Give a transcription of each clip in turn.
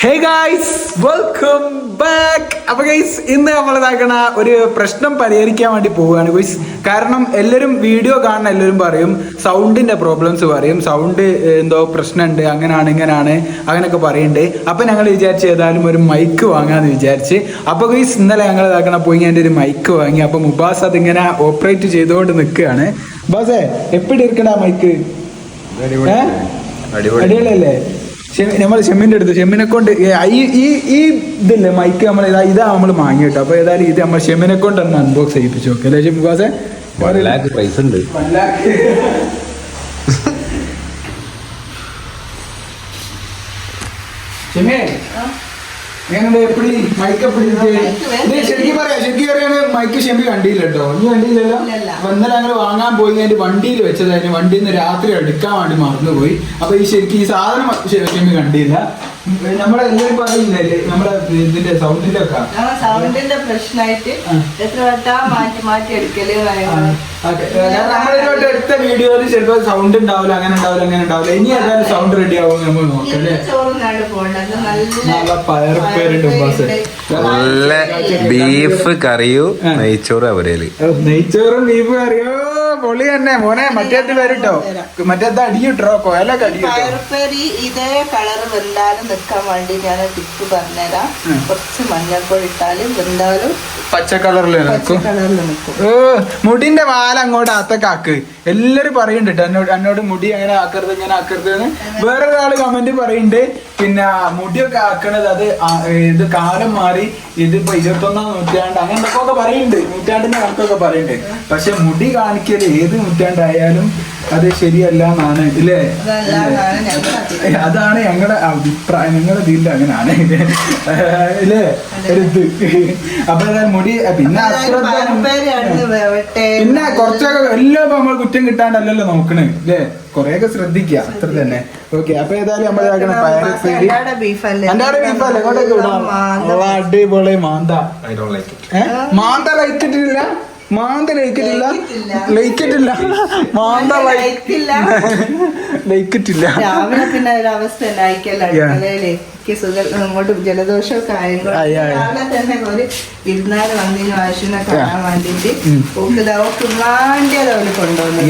ഹേ guys welcome back അപ്പൊ guys ഇന്ന് നമ്മൾ ഇതാക്കണ ഒരു പ്രശ്നം പരിഹരിക്കാൻ വേണ്ടി പോവുകയാണ് ഗൈസ് കാരണം എല്ലാവരും വീഡിയോ കാണുന്ന എല്ലാവരും പറയും സൗണ്ടിന്റെ പ്രോബ്ലംസ് പറയും സൗണ്ട് എന്തോ പ്രശ്നമുണ്ട് അങ്ങനെയാണ് ഇങ്ങനെയാണ് അങ്ങനെയൊക്കെ പറയുന്നുണ്ട് അപ്പൊ ഞങ്ങൾ വിചാരിച്ച് ഏതായാലും ഒരു മൈക്ക് വാങ്ങാന്ന് വിചാരിച്ച്. അപ്പൊ ഗൈസ് ഇന്നലെ ഞങ്ങൾ ഇതാക്കണ പോയി എന്റെ ഒരു മൈക്ക് വാങ്ങി. അപ്പൊ മുബാസ് അതിങ്ങനെ ഓപ്പറേറ്റ് ചെയ്തുകൊണ്ട് നിൽക്കുകയാണ്. ബാസേ എപ്പിടി ഇരിക്കണ മൈക്ക്? അടിപൊളിയല്ലേ? നമ്മൾ ഷെമ്മിന്റെ അടുത്ത് ഷെമ്മിനെ കൊണ്ട് ഈ ഈ ഈ ഇതില്ലേ മൈക്ക് നമ്മൾ ഇതാ ഇതാ നമ്മൾ വാങ്ങി കേട്ടോ. അപ്പൊ ഏതായാലും ഇത് നമ്മൾ ഷെമ്മിനെ കൊണ്ട് തന്നെ അൺബോക്സ് ചെയ്യിപ്പിച്ചു. ഓക്കെ അല്ലേ ഷെമ്മിബാസെ വൺ ലാക്ക് ഉണ്ട് ഷെമ്മേ എങ്ങനെ എപ്പിടി? മൈക്ക് എപ്പടി ഇത് ശരിക്കും പറയാം ശരിക്കും പറയാണ് മൈക്ക് ഷെമ്പി കണ്ടില്ല കേട്ടോ നീ കണ്ടില്ലല്ലോ ഇല്ലല്ല. അപ്പൊ ഇന്നലെ ഞങ്ങൾ വാങ്ങാൻ പോയി അതിന്റെ വണ്ടിയിൽ വെച്ചതായിരുന്നു വണ്ടിയിൽ നിന്ന് രാത്രി എടുക്കാൻ വേണ്ടി മറന്നുപോയി. അപ്പൊ ഈ ശരിക്കും ഈ സാധനം ഷെമ്പി കണ്ടിയില്ല കണ്ടില്ല. നമ്മളെ എല്ലാവരും പറയില്ലേ നമ്മളെ ഇതിന്റെ സൗണ്ടിന്റെ ഒക്കെ ആ സൗണ്ടിന്റെ പ്രശ്നമായിട്ട് എത്ര വട്ടാ മാറ്റി മാറ്റി എടുക്കൽ നമ്മളൊരു എടുത്ത വീഡിയോയിൽ ചിലപ്പോൾ സൗണ്ട് ഉണ്ടാവില്ല അങ്ങനെ ഉണ്ടാവില്ല അങ്ങനെ ഉണ്ടാവില്ല. ഇനി ഏതായാലും സൗണ്ട് റെഡി ആവും നമ്മൾ നോക്കല്ലേ നല്ല ഉപ്പാസ്. നല്ല ബീഫ് കറിയും നെയ്ച്ചോറും അവരേൽ. നെയ്ച്ചോറും ബീഫും അറിയോ പൊളി തന്നെ മോനെ മറ്റേത് വരട്ടോ. മറ്റേത് അടിയിട്ടോ കൊയലൊക്കെ അടിയിട്ടോ? പയറുപ്പേരി ഇതേ കളർ വല്ലാലും നിൽക്കാൻ വേണ്ടി ഞാൻ ടിപ്പ് പറഞ്ഞുതരാം. കുറച്ച് മഞ്ഞൾപ്പൊടി ഇട്ടാലും വെന്താലും പച്ച കളറിൽ നിൽക്കും. മുടിന്റെ വാല അങ്ങോട്ട് അകത്തേക്ക് എല്ലാരും പറയുന്നുണ്ട് എന്നോട് എന്നോട് മുടി അങ്ങനെ ആക്കരുത് ഇങ്ങനെ ആക്കരുത് എന്ന്? വേറെ ഒരാൾ കമന്റ് പറയുന്നുണ്ട് പിന്നെ മുടിയൊക്കെ ആക്കണത് അത് ഇത് കാലം മാറി ഇതിപ്പോ ഇരുപത്തൊന്നാം നൂറ്റാണ്ട് അങ്ങനെ എന്തൊക്കെ പറയുന്നുണ്ട് നൂറ്റാണ്ടിന്റെ കണക്കൊക്കെ പറയുന്നുണ്ട് പക്ഷെ മുടി കാണിക്കൽ ഏത് നൂറ്റാണ്ടായാലും അത് ശരിയല്ല എന്നാണ് ഇല്ലേ. അതാണ് ഞങ്ങളുടെ അഭിപ്രായം ഞങ്ങളുടെ ഇതിന്റെ അങ്ങനെയാണ്. ഇല്ലേ? ഒരു ഇത്. അപ്പൊ ഏതായാലും മുടി പിന്നെ പിന്നെ കുറച്ചൊക്കെ എല്ലാം ഇപ്പൊ നമ്മൾ കുറ്റം കിട്ടാണ്ടല്ലല്ലോ നോക്കണ് അല്ലേ കൊറേയൊക്കെ ശ്രദ്ധിക്കുക അത്ര തന്നെ. ഓക്കെ അപ്പൊ ഏതായാലും നമ്മൾ വിടാം. മാന്ത. അടിപൊളി മാന്ത. ലൈറ്റ് ഏ? മാന്ത ലയിക്കറ്റില്ല. ലയിക്കിട്ടില്ല മാന്ത ലയിക്കില്ല. ലയിക്കറ്റില്ല രാവിലെ പിന്നെ ഒരു Yeah. അടുക്കളയിൽ എനിക്ക് സുഖം അങ്ങോട്ട് തന്നെ ഒരു വന്നിന് കാണാൻ വേണ്ടിട്ട്. ഓക്ക് അവർ കൊണ്ടുവന്നു.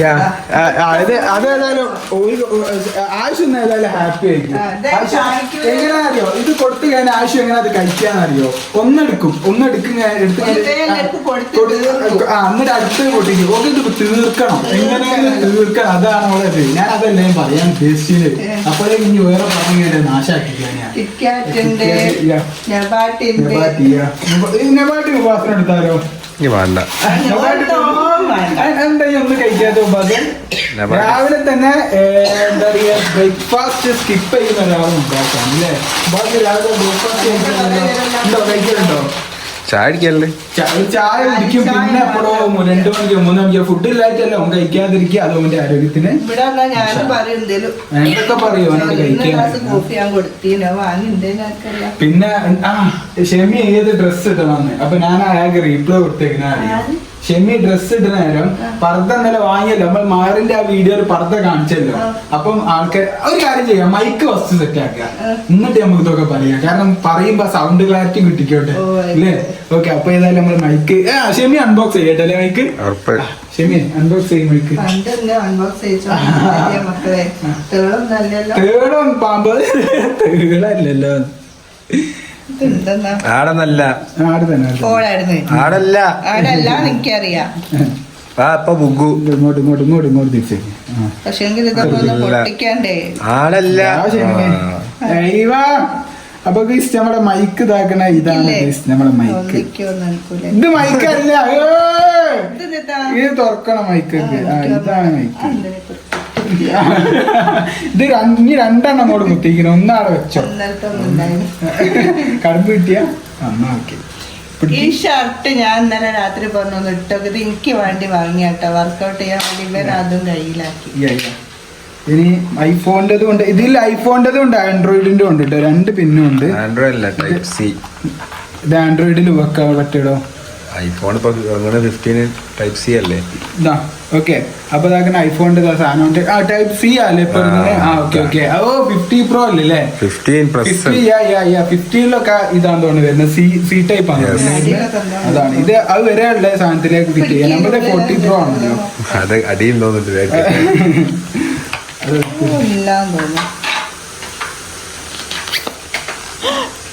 ഒരു- ആവശ്യം ഏതായാലും ഹാപ്പി ആയിരിക്കും. എങ്ങനെ അറിയോ ഇത് കൊടുത്തു കഴിഞ്ഞാൽ ആവശ്യം എങ്ങനെ അത് കഴിക്കാന്നറിയോ? ഒന്നെടുക്കും. ഒന്നെടുക്കും. എന്നിട്ട് അടുത്ത് പൊട്ടിക്കും. ഓക്കെ ഇത് തീർക്കണം. എങ്ങനെയാണ് തീർക്കണം. അതാണ് അവിടെ ഞാൻ അതല്ലേ പറയാൻ ഉദ്ദേശിച്ചത്. അപ്പോഴേ ഇനി വേറെ പറഞ്ഞു കിറ്റ്കാറ്റ് ഉപാസന എടുത്താലോ? വേണ്ട. രാവിലെ തന്നെ എന്താ പറയാ ബ്രേക്ക്ഫാസ്റ്റ് സ്കിപ്പ് ചെയ്യുന്ന ഒരാളും ഉണ്ടാക്കാം അല്ലേ? ബാക്കി രാവിലെ ബ്രേക്ക്ഫാസ്റ്റ് ഉണ്ടോ? കഴിക്കലുണ്ടോ? ചായ അടിക്കല്ലേ ചായ കുടിക്കും. പിന്നെ എപ്പോഴോ രണ്ടു മണിക്കോ മൂന്ന് മണിക്കോ ഫുഡ് ഇല്ലായിട്ടല്ലോ അവൻ കഴിക്കാതിരിക്കുക. അത് അവന്റെ ആരോഗ്യത്തിന്. എന്തൊക്കെ പറയും അവനോട് കഴിക്കാൻ? പിന്നെ ആ ഷെമി ഏത് ഡ്രസ് ഇടണമെന്ന്? അപ്പൊ ഞാൻ അയാൾക്ക് റീപ്ലൈ കൊടുത്തേക്കുന്ന അറിയാം? ഷെമി ഡ്രസ് ഇടുന്ന നേരം പർദ്ദ ഇന്നലെ വാങ്ങിയല്ലോ. നമ്മൾ മാറിന്റെ ആ വീഡിയോയിൽ പർദ്ദ കാണിച്ചല്ലോ. അപ്പം ആൾക്കാർ ഒരു കാര്യം ചെയ്യാം. മൈക്ക് വസ്തു സെറ്റ് ആക്കുക. എന്നിട്ട് നമുക്ക് ഇതൊക്കെ പറയാം കാരണം പറയുമ്പോ സൗണ്ട് ക്ലാരിറ്റി കിട്ടിക്കോട്ടെ. അല്ലേ ഓക്കെ അപ്പൊ ഏതായാലും നമ്മൾ മൈക്ക് ആ ഷെമി അൺബോക്സ് ചെയ്യട്ടെ അല്ലേ മൈക്ക് ഷെമി അൺബോക്സ് ചെയ്യും മൈക്ക് തേടും പാമ്പ്. തേടല്ലല്ലോ ആടെന്നല്ല. ആട് തന്നെ ആടല്ല. ആടല്ല എനിക്കറിയാം. ആ ഇപ്പൊ ബുഗു. ഇങ്ങോട്ട് ഇങ്ങോട്ട് ഇങ്ങോട്ട് ഇങ്ങോട്ട് തിരിച്ചേക്ക് ആ. പക്ഷെങ്കിൽ ഇതൊക്കെ ഒന്ന് പൊട്ടിക്കണ്ടേ? ആടല്ല. ആ, ശരി. ഏയ് വാ. അപ്പൊ ഗീസ് നമ്മുടെ മൈക്ക് ഇതാക്കണ ഇതാണ് നമ്മുടെ മൈക്ക്. ഇത് മൈക്കല്ല. ഇത് തുറക്കണ മൈക്ക്. ആ ഇതാണ് മൈക്ക്. ഇത് ഇനി രണ്ടെണ്ണം അങ്ങോട്ട് കുത്തിക്കണം ഒന്നാടെ വെച്ചോ. കടമ്പ് കിട്ടിയ? ഓക്കെ. ഈ ഷർട്ട് ഞാൻ ഇന്നലെ രാത്രി പറഞ്ഞു ഇട്ടൊക്കെ. ഇത് എനിക്ക് വേണ്ടി വാങ്ങിയാട്ടോ. വർക്ക്ഔട്ട് ചെയ്യാൻ വേണ്ടി ഇവൻ അതും കയ്യിലാക്കി. ഇനി ഐഫോണിന്റെ ഉണ്ട്. ഇതിൽ ഐഫോണിന്റെ ഉണ്ട്. ആൻഡ്രോയിഡിന്റെ ഉണ്ട് കേട്ടോ രണ്ട് പിന്നും ഉണ്ട്. ആൻഡ്രോയിഡ് അല്ല ടൈപ്പ് സി. ഇത് ആൻഡ്രോയിഡിൽ വെക്കാൻ പറ്റിയടോ ഐഫോൺ ഇപ്പൊ ഇറങ്ങുന്ന ഫിഫ്റ്റീന് ടൈപ്പ് സി അല്ലേ? ഓക്കെ അപ്പൊ ഐഫോണിന്റെ സാധനം ആ ടൈപ്പ് സി അല്ലേ ഇപ്പൊ? ആ ഓക്കെ ഓക്കെ ഓ ഫിഫ്റ്റി പ്രോ അല്ലേ ഫിഫ്റ്റീൻ പ്ലസ് ഫിഫ്റ്റീനിലൊക്കെ ഇതാണ് തോന്നുന്നു വരുന്നത്. സി സി ടൈപ്പ് ആണ്. അതാണ്. ഇത് അത് വരെ ഉള്ള സാധനത്തിലേക്ക് കിട്ടി. നമ്മുടെ ഫോർട്ടി പ്രോ ആണല്ലോ. അത് അടിയിൽ തോന്നുന്നില്ല അത് എല്ലാം തോന്നും പേടിച്ചോയി ഞാൻ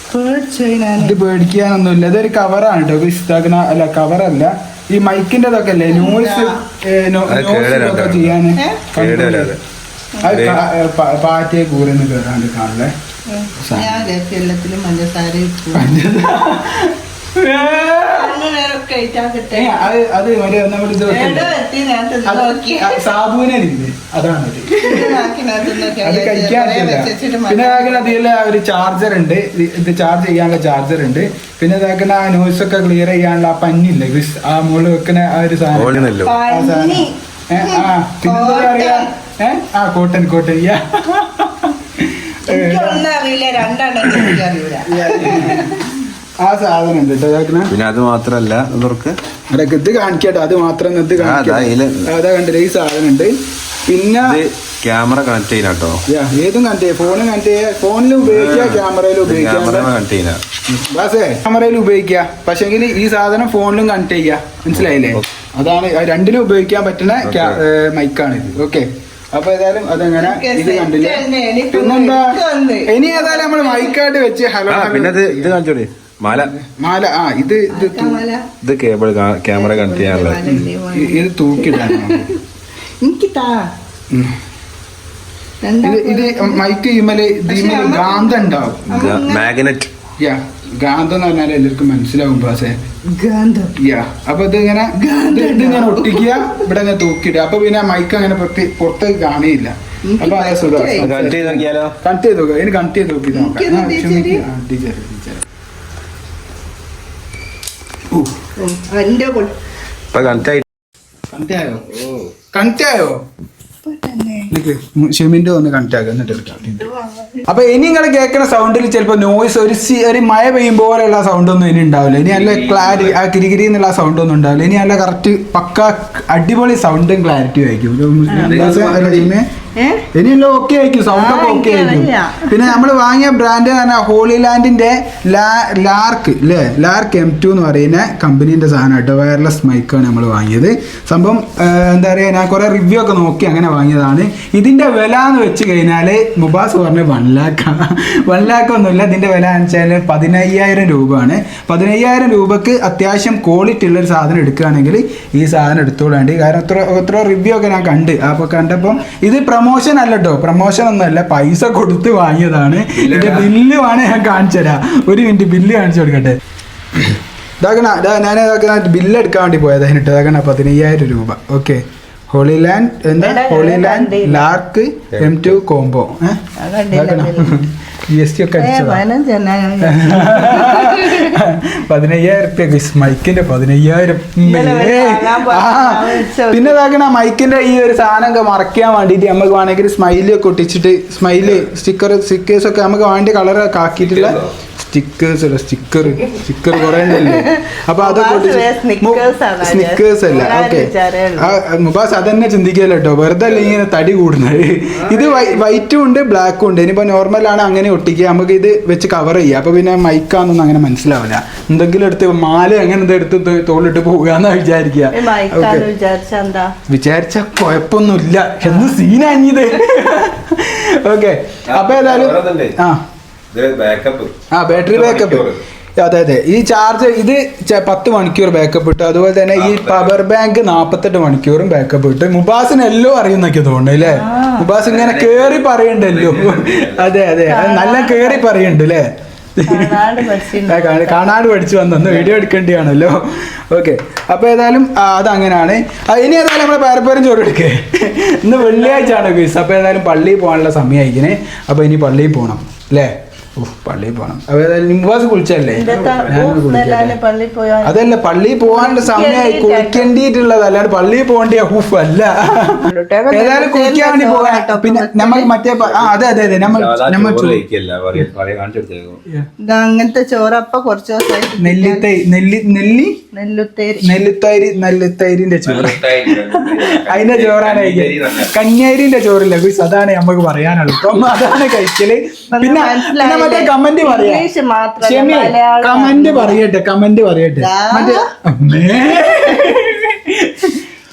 ഇത് പേടിക്കാനൊന്നുമില്ല. ഇതൊരു കവറാണ് കേട്ടോ ഇതാക്കുന്ന അല്ല കവറല്ല ഈ മൈക്കിന്റെ ഇതൊക്കെ അല്ലേ നോയ്സ് അത്. കേടല്ല. ചെയ്യാൻ പാറ്റയെ കൂരെന്ന് കേറാണ്ട് കാണല്ലേ പഞ്ചസാര. അത് ഒരു അതാണ് അത്. കഴിക്കാൻ. പിന്നെ. ഇതാക്കുന്ന അതിൽ ഒരു ചാർജർ ഉണ്ട്. ഇത് ചാർജ് ചെയ്യാനുള്ള ചാർജർ ഉണ്ട്. പിന്നെ ഇതാക്കുന്ന ആ നോയ്സ് ഒക്കെ ക്ലിയർ ചെയ്യാനുള്ള ആ പന്നില്ലേ? ക്രിസ് ആ മുകളിൽ വെക്കുന്ന ആ ഒരു സാധനം. ആ. പന്നി. അറിയാ ആ കോട്ടൻ. കോട്ടൺ യാ. എനിക്കൊന്നും അറിയില്ല. രണ്ടെണ്ണം എനിക്കറിയില്ല ആ സാധനം ഉണ്ട് കേട്ടോ പിന്നെ അത് മാത്രല്ല ഇവർക്ക്. അതൊക്കെ ഇത് കാണിക്കട്ടെ അത് മാത്രം ഇത് അതാ കണ്ടില്ല ഈ സാധനം ഉണ്ട്. പിന്നെ ക്യാമറ കണക്ട് ചെയ്യാൻ കേട്ടോ യാ, ഏതും കണ്ടേ ഫോണും ചെയ്യാം. ഫോണിലും ഉപയോഗിക്കാം ക്യാമറയിൽ ഉപയോഗിക്കാം. കണക്ട് ബാസേ ക്യാമറയിൽ ഉപയോഗിക്കാം. പക്ഷെങ്കിൽ ഈ സാധനം ഫോണിലും കണക്ട് ചെയ്യാം. മനസ്സിലായില്ലേ? അതാണ് രണ്ടിനും ഉപയോഗിക്കാൻ പറ്റുന്ന മൈക്കാണ് ഇത്. ഓക്കെ. അപ്പൊ ഏതായാലും അതെങ്ങനെ ഇത് കണ്ടില്ല? പിന്നെന്താ. ഇനി ഏതായാലും നമ്മൾ മൈക്കായിട്ട് വെച്ച് ഹലോ പിന്നെ ഇത് ഇത് കാണിച്ചോടി. മാല. മാല ആ ഇത് ഇത് ഇത് കേബിൾ ക്യാമറ കണക്ട് ചെയ്യാനുള്ളത് ഇത് തൂക്കിടാനോ? എനിക്ക് താ. ഇത് ഇത് മൈക്ക് ഇമ്മൽ ഇതിമ്മൽ ഗാന്ധം ഉണ്ടാവും. മാഗ്നറ്റ്. യാ ഗാന്ധം എന്ന് പറഞ്ഞാൽ എല്ലാവർക്കും മനസ്സിലാവും പാസേ ഗാന്ധം. യാ അപ്പൊ ഇത് ഇങ്ങനെ ഇത് ഇങ്ങനെ ഒട്ടിക്കുക ഇവിടെ ഇങ്ങനെ തൂക്കിയിടുക. അപ്പൊ പിന്നെ മൈക്ക് അങ്ങനെ പുറത്ത് പുറത്തേക്ക് കാണിയില്ല. അപ്പൊ അതെ സുഖം. കണക്ട് ചെയ്ത് നോക്കിയാലോ? കണക്ട് ചെയ്ത് നോക്കുക ഇനി കണക്ട് ചെയ്ത് നോക്കി. നോക്കാം എനിക്കൊന്ന് ആ, ടീച്ചറ്. ക്ഷമിക്ക്. ആ, ടീച്ചറ്, ടീച്ചറ്. ഊ, എന്റെ ഇപ്പൊ കണക്ട് ആയി കണക്ട് ആയോ കണക്ട് ആയോ തന്നെ നിക്ക് ഷെമിന്റെ ഒന്ന് കണക്ട് ആക്കുക എന്നിട്ട് എടുക്കാം അപ്പൊ ഇനി നിങ്ങൾ കേൾക്കുന്ന സൗണ്ടിൽ ചിലപ്പോ നോയിസ് ഒരു സി- ഒരു മഴ പെയ്യും പോലെയുള്ള സൗണ്ട് ഒന്നും ഇനി ഉണ്ടാവില്ല. ഇനി നല്ല ക്ലാരി ആ കിരികിരി എന്നുള്ള സൗണ്ട് ഒന്നും ഉണ്ടാവില്ല. ഇനി നല്ല കറക്റ്റ് പക്ക അടിപൊളി സൗണ്ടും ക്ലാരിറ്റിയും ആയിരിക്കും. ഇനിയെല്ലാം ഓക്കെ ആയിരിക്കും സൗണ്ട് ഒക്കെ ഓക്കെ ആയിരിക്കും. പിന്നെ നമ്മൾ വാങ്ങിയ ബ്രാൻഡ് പറഞ്ഞാൽ ഹോളി ലാൻഡിന്റെ ലാർക്ക് അല്ലേ ലാർക്ക് എം ടു എന്ന് പറയുന്ന കമ്പനീന്റെ സാധനം കേട്ടോ. വയർലെസ് മൈക്കാണ് നമ്മൾ വാങ്ങിയത്. സംഭവം എന്താ പറയുക ഞാൻ കുറെ റിവ്യൂ ഒക്കെ നോക്കി അങ്ങനെ വാങ്ങിയതാണ്. ഇതിന്റെ വില എന്ന് വെച്ച് കഴിഞ്ഞാൽ മുബാസ് പറഞ്ഞ വൺ ലാക്ക് വൺ ലാക്ക് ഒന്നുമില്ല. ഇതിന്റെ വില എന്ന് വെച്ചാൽ പതിനയ്യായിരം രൂപയാണ്. പതിനയ്യായിരം രൂപക്ക് അത്യാവശ്യം ക്വാളിറ്റി ഉള്ള ഒരു സാധനം എടുക്കുകയാണെങ്കിൽ ഈ സാധനം എടുത്തോളാണ്ട് കാരണം എത്ര എത്ര റിവ്യൂ ഒക്കെ ഞാൻ കണ്ട്. അപ്പോൾ കണ്ടപ്പം ഇത് പ്രൊമോഷൻ അല്ല കേട്ടോ പ്രൊമോഷൻ ഒന്നുമല്ല. പൈസ കൊടുത്ത് വാങ്ങിയതാണ്. ഇതിന്റെ ബില്ല് വേണേ ഞാൻ കാണിച്ചു തരാം. ഒരു മിനിറ്റ് ബില്ല് കാണിച്ചു കൊടുക്കട്ടെ. ഇതാക്കണ ഇതാ ഞാൻ ബില്ല് എടുക്കാൻ വേണ്ടി പോയത്. അതിനിട്ട്. ഇതാക്കണ പതിനയ്യായിരം രൂപ. ഓക്കെ ഹോളി ലാൻഡ് എന്താ holy land. Lark M two combo. G S T ഒക്കെ പതിനയ്യായിരം റുപ്യ മൈക്കിന്റെ പതിനയ്യായിരം. പിന്നെ ഇതാക്കണ മൈക്കിന്റെ ഈ ഒരു സാധനം ഒക്കെ മറക്കാൻ വേണ്ടിട്ട് നമുക്ക് വേണമെങ്കിൽ സ്മൈലി ഒക്കെ ഒട്ടിച്ചിട്ട് സ്മൈൽ സ്റ്റിക്കർ സ്റ്റിക്കേഴ്സ് ഒക്കെ നമുക്ക് വേണ്ടി കളറൊക്കെ ആക്കിയിട്ടുള്ള സ്റ്റിക്കേഴ്സ് അല്ല സ്റ്റിക്കർ സ്റ്റിക്കർ കുറെ ഉണ്ടല്ലോ. അപ്പൊ അതൊക്കെ സ്നിക്കേഴ്സ് അല്ല ഓക്കെ മുബാസ് അതന്നെ ചിന്തിക്കല്ലോ കേട്ടോ വെറുതെ അല്ല ഇങ്ങനെ തടി കൂടുന്നത്? ഇത് വൈറ്റും ഉണ്ട് ബ്ലാക്കും ഉണ്ട്. ഇനിയിപ്പോ നോർമൽ ആണ് അങ്ങനെ ഒട്ടിക്കുക. നമുക്ക് ഇത് വെച്ച് കവർ ചെയ്യാം. അപ്പൊ പിന്നെ മൈക്കാന്നൊന്നും അങ്ങനെ മനസ്സിലാവില്ല. എന്തെങ്കിലും എടുത്ത് മാല അങ്ങനെ എടുത്ത് തോളിട്ട് പോകാന്നാ വിചാരിക്കുക. വിചാരിച്ച കൊഴപ്പൊന്നുമില്ല കുഴപ്പമൊന്നുമില്ല. എന്ത് സീനാഞ്ഞത് ഓക്കെ. അപ്പൊ ഏതായാലും ആ. ആ ബാറ്ററി ബാക്കപ്പ് അതെ അതെ ഈ ചാർജ് ഇത് പത്ത് മണിക്കൂർ ബാക്കപ്പ് ഇട്ടു അതുപോലെ തന്നെ ഈ പവർ ബാങ്ക് നാപ്പത്തെട്ട് മണിക്കൂറും ബാക്കപ്പ് ഇട്ടു. മുബാസിന് എല്ലോ അറിയുന്നൊക്കെ തോന്നുന്നു അല്ലേ? മുബാസ് ഇങ്ങനെ കേറി പറയണ്ടല്ലോ. അതെ അതെ. നല്ല കേറി പറയുന്നുണ്ട് അല്ലേ. കാണാട് പഠിച്ചു. വന്നു. വീഡിയോ എടുക്കേണ്ടിയാണല്ലോ. ഓക്കെ. അപ്പൊ ഏതായാലും അത് അങ്ങനെയാണ് ഇനി ഏതായാലും നമ്മളെ പേരപ്പേരും ചോറ് എടുക്കേ. ഇന്ന് വെള്ളിയാഴ്ച ആണ് ക്വിസ് അപ്പൊ ഏതായാലും പള്ളിയിൽ പോകാനുള്ള സമയമായിരിക്കണേ. അപ്പൊ ഇനി പള്ളിയിൽ പോകണം അല്ലേ? പള്ളിയിൽ പോകണം നിംബാസ് കുളിച്ചല്ലേ പള്ളി അതല്ല പള്ളിയിൽ പോകാനുള്ള സമയമായി കുളിക്കേണ്ടിയിട്ടുള്ളത് അല്ലാണ്ട് പള്ളിയിൽ പോകേണ്ടിയ ഹൂഫ് അല്ല. ഏതായാലും കുളിക്കാൻ വേണ്ടി പോകാൻ പിന്നെ നമ്മൾ മറ്റേ അതെ അതെ അതെ നമ്മൾ നമ്മൾ അങ്ങനത്തെ ചോറപ്പ കുറച്ച് ദിവസമായി നെല്ലിത്തൈ നെല്ലി നെല്ലി? നെല്ലുത്തേരി. നെല്ലിത്തൈരി നെല്ലിത്തൈരിന്റെ ചോറ്. അതിന്റെ ചോറാണ് കഴിക്കൽ. കന്യാരിന്റെ ചോറില്ല അതാണ് നമുക്ക് പറയാനുള്ളത്. അതാണ് കഴിക്കൽ. പിന്നെ പിന്നെ മറ്റേ കമന്റ് പറയാം. മലയാളം. കമന്റ് പറയട്ടെ കമന്റ് പറയട്ടെ. മറ്റേ.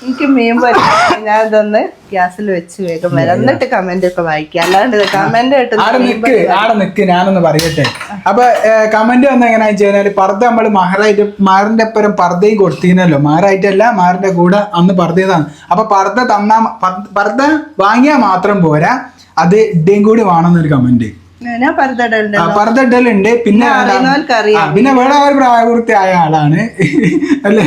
എനിക്ക് മീൻ പൊരിക്കാൻ ഞാൻ ഇതൊന്ന് ഗ്യാസിൽ വെച്ച് വേഗം വരാം. എന്നിട്ട് കമന്റ് ഒക്കെ വായിക്കാം. അല്ലാണ്ട് കമന്റ് നിക്ക് ആടെ നിക്ക് ഞാനൊന്ന് പറയട്ടെ. അപ്പൊ കമന്റ് വന്ന എങ്ങനെയാ കഴിഞ്ഞാൽ പർദ്ദ നമ്മൾ മഹറായിട്ട് മാറിന്റെ ഒപ്പരം പർദ്ദയും കൊടുത്തിരുന്നല്ലോ. മാറായിട്ടല്ല മാറിന്റെ കൂടെ അന്ന് പർദ്ദയതാണ്. അപ്പൊ പർദ്ദ തന്നാ പർ- പർദ്ദ വാങ്ങിയാൽ മാത്രം പോരാ. അത് ഇടയും കൂടി വേണമെന്നൊരു കമന്റ് ഞാൻ പരതടലുണ്ട്. ആ, പർദ്ദ പിന്നെ പിന്നെ വേറെ ഒരു പ്രായപൂർത്തിയായ ആളാണ്. അല്ലേ?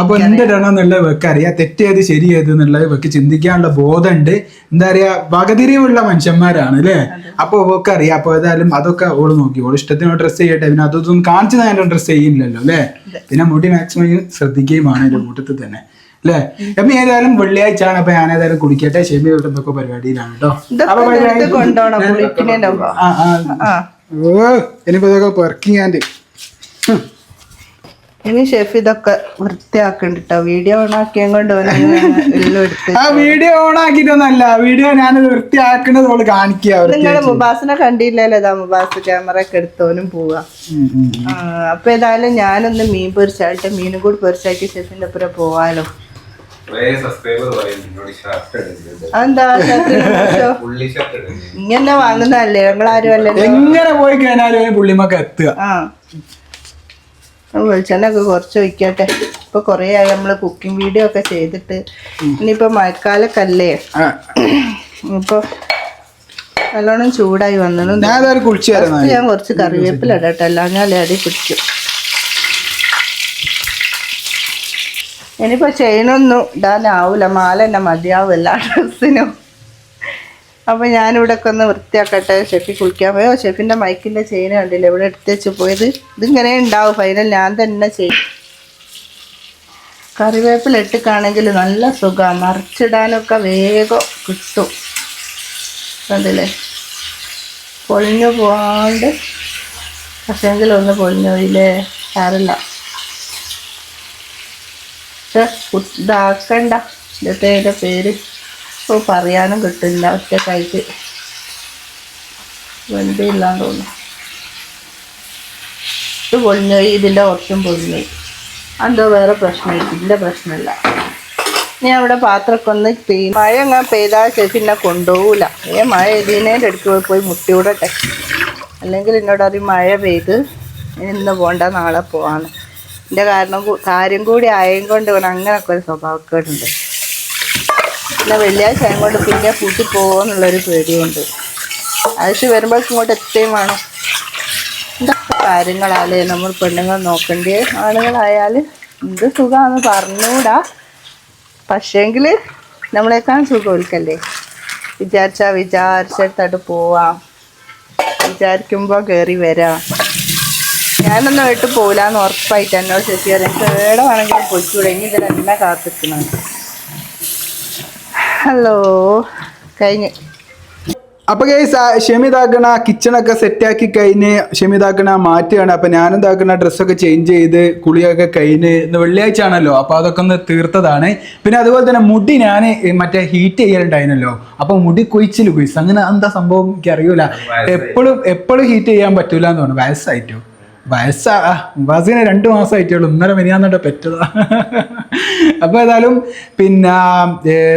അപ്പൊ എന്തിടണം എന്നുള്ളത് വെക്ക് അറിയാം. തെറ്റേത് ശരിയേത് എന്നുള്ളത് വെക്ക് ചിന്തിക്കാനുള്ള ബോധമുണ്ട്. എന്താ പറയാ വകതിരിവുള്ള മനുഷ്യന്മാരാണ് അല്ലേ? അപ്പൊ ഒക്കെ അറിയാം അപ്പൊ ഏതായാലും അതൊക്കെ ഓൾ നോക്കി. ഓൾ ഇഷ്ടത്തിന് ഡ്രസ്സ് ചെയ്യട്ടെ. പിന്നെ അതൊന്നും കാണിച്ചു തന്നെ ഡ്രസ്സ് ചെയ്യില്ലല്ലോ അല്ലേ? പിന്നെ മുടി മാക്സിമം ശ്രദ്ധിക്കുകയും ആണ് എന്റെ കൂട്ടത്തിൽ തന്നെ. അല്ലേ അപ്പൊ ഏതായാലും വെള്ളിയാഴ്ച ആണ് അപ്പൊ ഞാൻ ഏതായാലും കുടിക്കട്ടെ ഷെമി എന്തൊക്കെ പരിപാടിയിലാണ് കേട്ടോ. ഇനിയിപ്പോ ഇതൊക്കെ പെർക്കിങ്ങാണ്ട് ഇനി ഷെഫ് ഇതൊക്കെ വൃത്തിയാക്കണ്ടിട്ടോ. വീഡിയോ ഓണാക്കിയും കൊണ്ട് ഓന് എല്ലാം ആ വീഡിയോ ഓൺ ആക്കിട്ടൊന്നല്ല വീഡിയോ ഞാൻ വൃത്തിയാക്കണത് ഓൾ കാണിക്കുക നിങ്ങൾ മുബാസിനെ കണ്ടില്ലല്ലോ ഇതാ മുബാസ് ക്യാമറ ഒക്കെ എടുത്തോനും പോവാ. അപ്പൊ ഏതായാലും ഞാനൊന്ന് മീൻ പൊരിച്ചായിട്ട് മീനും കൂടി പൊരിച്ചാക്കി ഷെഫിന്റെ ഒപ്പം പോവാലോ? ഇങ്ങനെ വാങ്ങുന്നതല്ലേ? ഞങ്ങളാരും അല്ലല്ലോ. എങ്ങനെ പോയി കഴിഞ്ഞാലും പുള്ളിമൊക്കെ എത്തുക. ആ. വെളിച്ചെണ്ണ ഒക്കെ കുറച്ച് ഒഴിക്കട്ടെ. ഇപ്പൊ കൊറേ ആയി. നമ്മൾ കുക്കിംഗ് വീഡിയോ ഒക്കെ ചെയ്തിട്ട് ഇനിയിപ്പോ മഴക്കാലൊക്കെ അല്ലേ ആ, ഇപ്പൊ നല്ലോണം ചൂടായി വന്നു. ഞാൻ ഏതായാലും കുളിച്ചു ഞാൻ കുറച്ച് കറിവേപ്പില ഇടട്ടെ. എല്ലാം ഞാൻ അടി പിടിക്കും. ഇനിയിപ്പോ ചെയിനൊന്നും ആവൂല. മാല തന്നെ മതിയാവും എല്ലാ ഡ്രസ്സിനും അപ്പൊ ഞാനിവിടെ ഒക്കെ ഒന്ന് വൃത്തിയാക്കട്ടെ. ഷെഫി കുളിക്കാൻ പോയോ. ഷെഫിന്റെ മൈക്കിന്റെ ചെയിൻ കണ്ടില്ല? ഇവിടെ എടുത്ത് വെച്ച് പോയത്. ഇതിങ്ങനെ ഉണ്ടാവും. ഫൈനൽ ഞാൻ തന്നെ ചെയ്യും. കറിവേപ്പില ഇട്ടിക്കാണെങ്കിൽ നല്ല സുഖമാണ് മറിച്ചിടാനൊക്കെ വേഗം കിട്ടും. കണ്ടില്ലേ? പൊളിഞ്ഞു പോവാണ്ട്. പക്ഷേങ്കിൽ ഒന്ന് പൊളിഞ്ഞു പോയില്ലേ സാറില്ല പക്ഷെ ഇതാക്കണ്ട. എന്നിട്ട് അതിന്റെ പേര്. ഇപ്പോൾ പറയാനും കിട്ടില്ല. ഒറ്റക്കായിട്ട് വെന്തില്ലാന്ന് തോന്നുന്നു. ഇത് പൊളിഞ്ഞോയി ഇതിന്റെ കുറച്ചും പൊളിഞ്ഞോയി എന്തോ വേറെ പ്രശ്നമില്ല ഇതിന്റെ പ്രശ്നമില്ല. ഇനി അവിടെ പാത്രമൊക്കെ ഒന്ന് പെയ് മഴ അങ്ങനെ പെയ്താൽ ശേഷം എന്നെ കൊണ്ടുപോകില്ല ഏ മഴ എഴുതിയതിന്റെ അടുത്ത് പോയി പോയി മുട്ടിവിടട്ടെ അല്ലെങ്കിൽ എന്നോട് അറിയും മഴ പെയ്ത് ഇനി ഇന്ന് പോണ്ട നാളെ പോവാണ് എന്റെ കാരണം കാര്യം കൂടി ആയം കൊണ്ട് വേണം അങ്ങനൊക്കെ ഒരു സ്വഭാവക്കേടുണ്ട്. പിന്നെ വെള്ളിയാഴ്ച ആയം കൊണ്ട് പിന്നെ കൂട്ടി പോകുമെന്നുള്ളൊരു പേടിയുണ്ട്. ആഴ്ച വരുമ്പോൾ ഇങ്ങോട്ട് എത്തുകയും വേണം. ഇതൊക്കെ കാര്യങ്ങളാലേ നമ്മൾ പെണ്ണുങ്ങൾ നോക്കേണ്ടേ? ആളുകളായാൽ എന്ത് സുഖമാണെന്ന് പറഞ്ഞുകൂടാ പക്ഷേങ്കിൽ നമ്മളെക്കാൾ സുഖമൊരുക്കല്ലേ വിചാരിച്ചാൽ വിചാരിച്ചിടത്തോട്ട് പോവാം. വിചാരിക്കുമ്പോൾ കയറി വരാം. ഞാനൊന്നും വിട്ട് പോകില്ലാന്ന് ഉറപ്പായിട്ട് എന്നോട് ചേച്ചി പറയാം കേടെ വേണമെങ്കിലും പൊയ്ക്കൂടെ ഇനി എന്നെ കാത്തിക്കണം ഹലോ കഴിഞ്ഞ്. അപ്പൊ ഗൈസ് ഷെമിതാക്കണ കിച്ചണൊക്കെ സെറ്റാക്കി കഴിഞ്ഞ് ഷെമിതാക്കണ മാറ്റുകയാണ്. അപ്പൊ ഞാനും ഇതാക്കണ ഡ്രസ്സൊക്കെ ചേഞ്ച് ചെയ്ത് കുളിയൊക്കെ കഴിഞ്ഞ് ഇന്ന് വെള്ളിയാഴ്ച ആണല്ലോ അപ്പൊ അതൊക്കെ ഒന്ന് തീർത്തതാണ്. പിന്നെ അതുപോലെ തന്നെ മുടി ഞാൻ മറ്റേ ഹീറ്റ് ചെയ്യലുണ്ടായിരുന്നല്ലോ. അപ്പൊ മുടി കൊയിച്ചിൽ കൊയ്സ് അങ്ങനെ എന്താ സംഭവം എനിക്ക് അറിയൂല എപ്പോഴും എപ്പോഴും ഹീറ്റ് ചെയ്യാൻ പറ്റൂല എന്ന് തോന്നുന്നു വയസ്സായിട്ടോ. വയസ്സാ. വാസിനെ രണ്ട് മാസമായിട്ടുള്ളൂ ഇന്നലെ മെനിയാന്നിട്ട് പെറ്റതാ. അപ്പോൾ ഏതായാലും പിന്നെ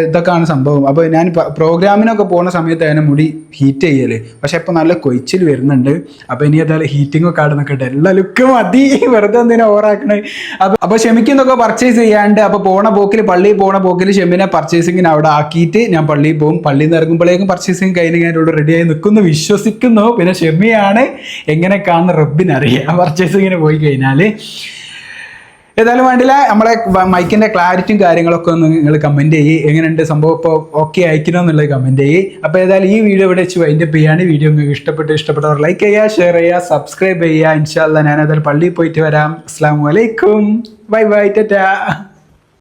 ഇതൊക്കെയാണ് സംഭവം. അപ്പോൾ ഞാൻ പ്രോഗ്രാമിനൊക്കെ പോകുന്ന സമയത്ത് അതിനെ മുടി ഹീറ്റ് ചെയ്യൽ. പക്ഷെ ഇപ്പോൾ നല്ല കൊയിച്ചിൽ വരുന്നുണ്ട്. അപ്പോൾ ഇനി ഏതായാലും ഹീറ്റിംഗ് ഒക്കെ ആടെ നിൽക്കട്ടെ എല്ലാ ലുക്ക് മതി. വെറുതെ എന്തിനാ ഓവറാക്കണേ അപ്പോൾ അപ്പോൾ ഷെമിക്കുന്നൊക്കെ പർച്ചേസ് ചെയ്യാണ്ട് അപ്പോൾ പോണ പോക്കിൽ പള്ളിയിൽ പോണ പോക്കിൽ ഷെമിനെ പർച്ചേസിങ്ങിന് അവിടെ ആക്കിയിട്ട് ഞാൻ പള്ളിയിൽ പോകും. പള്ളിയിൽ നിന്ന് ഇറങ്ങുമ്പോഴേക്കും പർച്ചേസിങ് കഴിഞ്ഞ് ഞാൻ ഇവിടെ റെഡിയായി നിൽക്കുന്നു. വിശ്വസിക്കുന്നു. പിന്നെ ഷെമിയാണ് എങ്ങനെയൊക്കെയാണെന്ന് റബ്ബിനറിയാം. പർച്ചേസിങ്ങിന് പോയി കഴിഞ്ഞാൽ ഏതായാലും വേണ്ടില്ല നമ്മളെ മൈക്കിന്റെ ക്ലാരിറ്റിയും കാര്യങ്ങളൊക്കെ ഒന്ന് നിങ്ങൾ കമന്റ് ചെയ്യ്. എങ്ങനെയുണ്ട് സംഭവം? ഇപ്പോൾ ഓക്കെ അയക്കണം എന്നുള്ളത് കമന്റ് ചെയ്യ്. അപ്പോൾ ഏതായാലും ഈ വീഡിയോ ഇവിടെ വെച്ച് അതിന്റെ ചെയ്യാണ്. വീഡിയോ നിങ്ങൾക്ക് ഇഷ്ടപ്പെട്ട് ഇഷ്ടപ്പെട്ടവർ ലൈക്ക് ചെയ്യുക ഷെയർ ചെയ്യുക സബ്സ്ക്രൈബ് ചെയ്യുക. ഇൻഷാല്ല ഏതായാലും പള്ളിയിൽ പോയിട്ട് വരാം. അസ്സാം വലൈക്കും ബൈ ബൈ ടാറ്റാ.